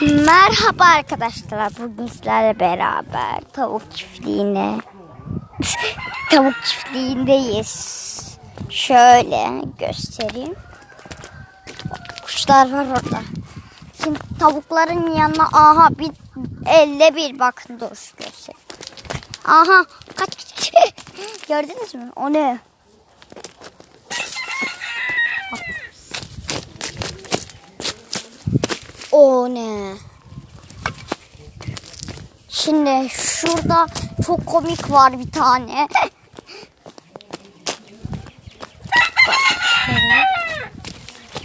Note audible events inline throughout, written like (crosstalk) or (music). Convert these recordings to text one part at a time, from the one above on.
Merhaba arkadaşlar. Bugün sizlerle beraber tavuk çiftliğine (laughs) tavuk çiftliğindeyiz. Şöyle göstereyim. Kuşlar var orada. Şimdi tavukların yanına aha bir elle bir bakın dur göstereyim. Aha kaç (laughs) gördünüz mü? O ne? O ne? Şimdi şurada çok komik var bir tane.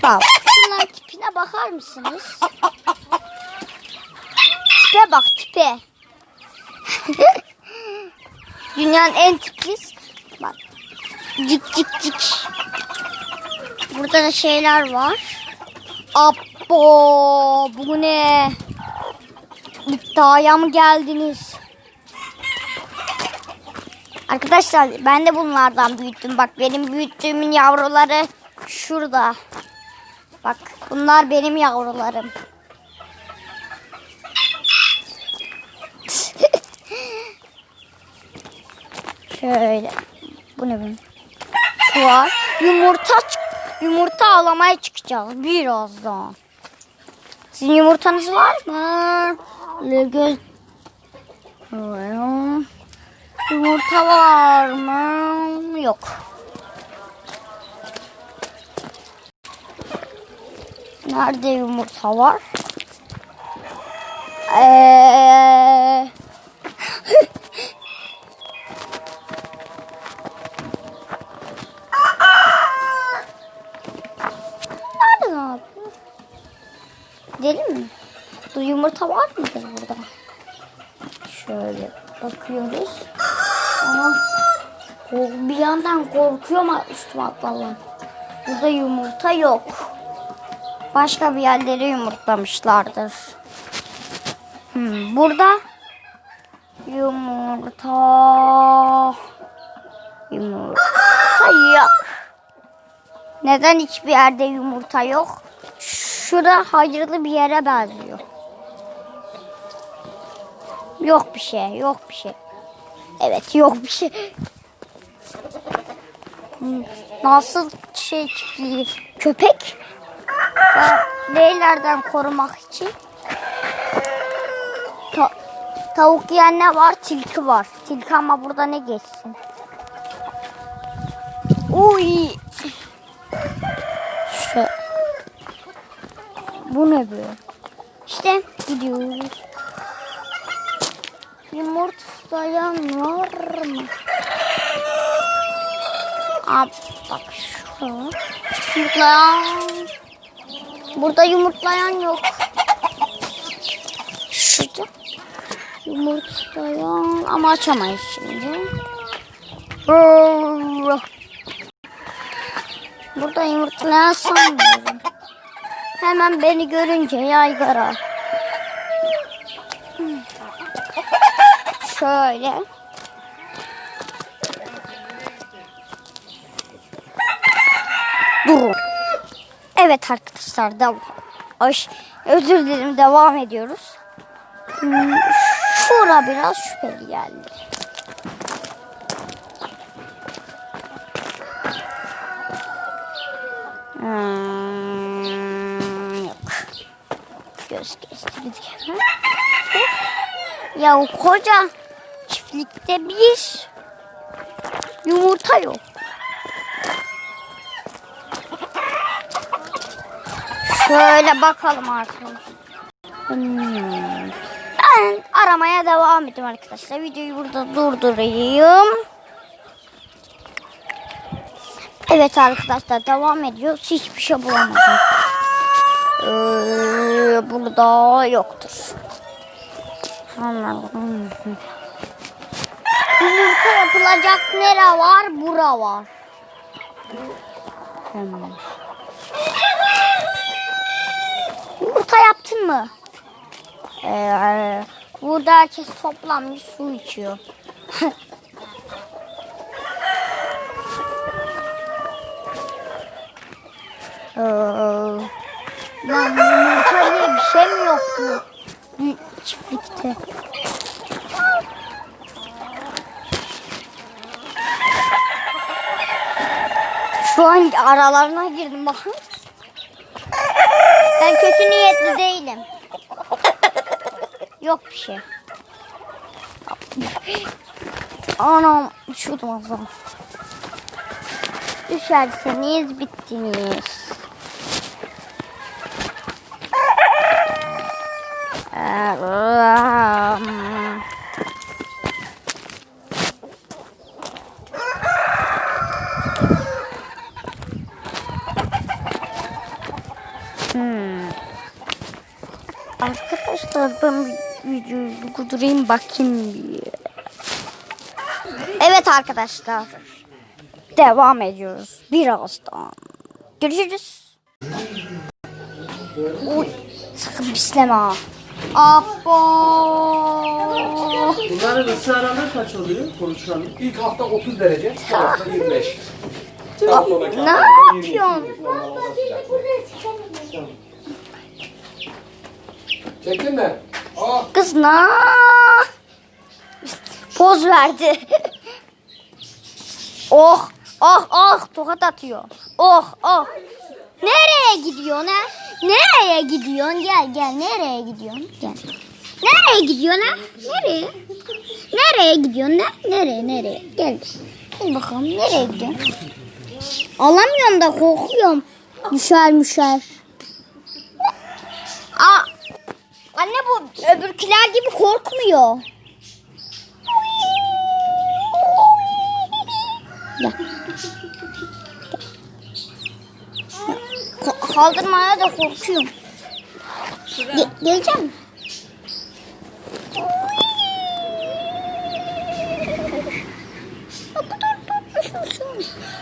Bak şunların tipine bakar mısınız? Tipe bak tipe. Dünyanın en tiplis. Bak. Cik cik cik. Burada da şeyler var. Abbo bu ne? İddiaya mı geldiniz? Arkadaşlar ben de bunlardan büyüttüm. Bak benim büyüttüğümün yavruları şurada. Bak bunlar benim yavrularım. (laughs) Şöyle. Bu ne benim? Şu var. Yumurta yumurta alamaya çıkacağız birazdan. Sizin yumurtanız var mı? Göz... Yumurta var mı? Yok. Nerede yumurta var? Ee... Nerede ne yapıyor? Gidelim mi? Bu yumurta var mıdır burada? Şöyle bakıyoruz. Ama bir yandan korkuyorum üstüme atlalım. Burada yumurta yok. Başka bir yerlere yumurtlamışlardır. Hmm, burada yumurta yumurta yok. Neden hiçbir yerde yumurta yok? Şurada hayırlı bir yere benziyor. Yok bir şey, yok bir şey. Evet, yok bir şey. Nasıl şey çiftliği? Köpek? Neylerden korumak için? Ta- tavuk yiyen ne var? Tilki var. Tilki ama burada ne geçsin? Uy. Bu ne böyle? İşte gidiyoruz. Yumurtlayan var mı? Aa, bak şurada. Yumurtlayan. Burada yumurtlayan yok. Şurada. Yumurtlayan ama açamayız şimdi. Burada yumurtlayan sanmıyorum. Hemen beni görünce yaygara. Şöyle. Durun. Evet arkadaşlar devam. Ay, özür dilerim devam ediyoruz. Hmm, Şura biraz şüpheli geldi. Göz kestirdik. Ya o koca çiftlikte bir yumurta yok. Şöyle bakalım arkadaşlar. Hmm. Ben aramaya devam edeyim arkadaşlar. Videoyu burada durdurayım. Evet arkadaşlar devam ediyoruz. Hiçbir şey bulamadım. Ee, burada yoktur. Anladım. Yumurta yapılacak nere var? Bura var. Hemen. Yumurta yaptın mı? Ee, burada herkes toplanmış su içiyor. (laughs) Ee, diye bir şey mi yok mu? çiftlikte. Şu an aralarına girdim bakın. Ben kötü niyetli değilim. Yok bir şey. Anam şuradan o zaman. Düşerseniz bittiniz. Hmm. Arkadaşlar ben videoyu durdurayım bakayım bir. Evet arkadaşlar. Devam ediyoruz birazdan. Görüşürüz. Uy, sakın pisleme ha. Abo. Bunların ısı aralığı kaç oluyor konuşulanın? İlk hafta 30 derece, son hafta 25. Daha sonraki Ne haftalarda 22 yapıyorsun? Çektin mi? Aa, Kız na. Poz verdi. oh, oh, oh, tokat atıyor. Oh, oh. Nereye gidiyorsun ha? Nereye gidiyorsun? Gel, gel. Nereye gidiyorsun? Gel. Nereye gidiyorsun ha? Nereye? Nereye gidiyorsun ha? Nereye, nereye? Gel. Gel bakalım. Nereye gidiyorsun? Alamıyorum da korkuyorum. Müşer, müşer. Aa, Anne bu öbürküler gibi korkmuyor. Gel. Kaldırmaya da korkuyorum. Ge- geleceğim mi?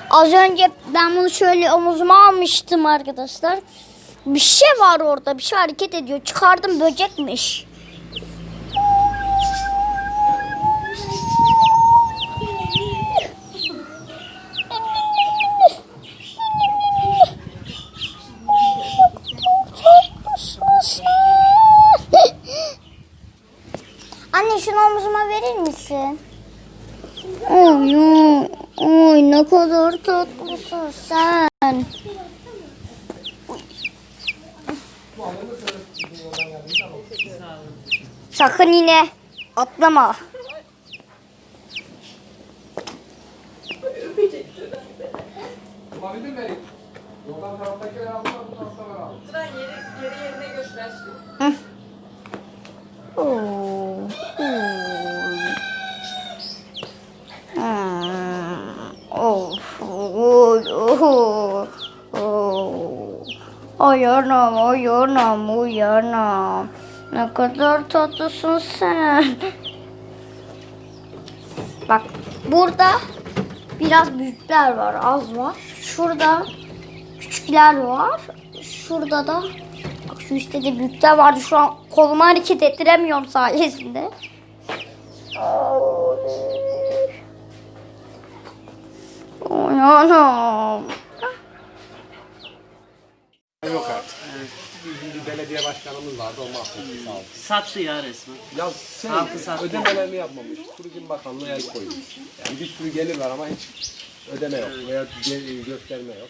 Az önce ben bunu şöyle omuzuma almıştım arkadaşlar. Bir şey var orada. Bir şey hareket ediyor. Çıkardım böcekmiş. Oy, ne kadar tatlısın sen. Sakın yine atlama. Sıra yeri, geri yerine götür aşkım. Oo, oy. Hmm, Of, oy, oy, oy. Ay anam, ay anam, ay anam. Ne kadar tatlısın sen. Bak burada biraz büyükler var, az var. Şurada küçükler var. Şurada da bak şu üstte de büyükler vardı. Şu an kolumu hareket ettiremiyorum sayesinde. Ay anam. Yok artık. Bir belediye başkanımız vardı, o sağ olsun. Sattı ya resmen. Ya şey, Halkı sattı. ödemelerini yapmamış. Turizm Bakanlığı el koymuş. Yani bir sürü gelir var ama hiç ödeme yok veya ge- gösterme yok.